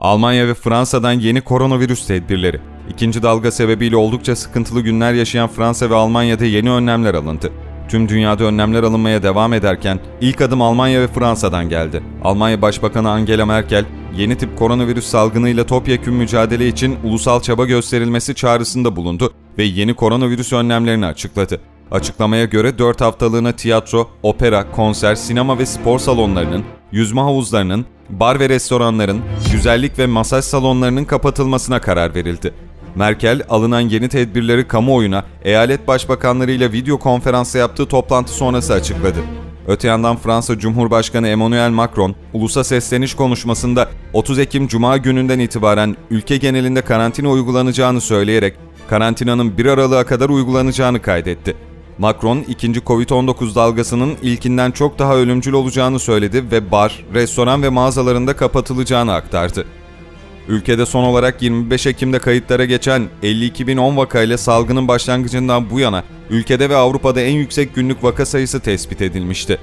Almanya ve Fransa'dan yeni koronavirüs tedbirleri. İkinci dalga sebebiyle oldukça sıkıntılı günler yaşayan Fransa ve Almanya'da yeni önlemler alındı. Tüm dünyada önlemler alınmaya devam ederken ilk adım Almanya ve Fransa'dan geldi. Almanya Başbakanı Angela Merkel, yeni tip koronavirüs salgınıyla topyekün mücadele için ulusal çaba gösterilmesi çağrısında bulundu ve yeni koronavirüs önlemlerini açıkladı. Açıklamaya göre 4 haftalığına tiyatro, opera, konser, sinema ve spor salonlarının, yüzme havuzlarının, bar ve restoranların, güzellik ve masaj salonlarının kapatılmasına karar verildi. Merkel, alınan yeni tedbirleri kamuoyuna eyalet başbakanlarıyla video konferansla yaptığı toplantı sonrası açıkladı. Öte yandan Fransa Cumhurbaşkanı Emmanuel Macron, ulusa sesleniş konuşmasında 30 Ekim Cuma gününden itibaren ülke genelinde karantina uygulanacağını söyleyerek karantinanın 1 Aralık'a kadar uygulanacağını kaydetti. Macron, ikinci Covid-19 dalgasının ilkinden çok daha ölümcül olacağını söyledi ve bar, restoran ve mağazalarında kapatılacağını aktardı. Ülkede son olarak 25 Ekim'de kayıtlara geçen 52.010 vakayla salgının başlangıcından bu yana ülkede ve Avrupa'da en yüksek günlük vaka sayısı tespit edilmişti.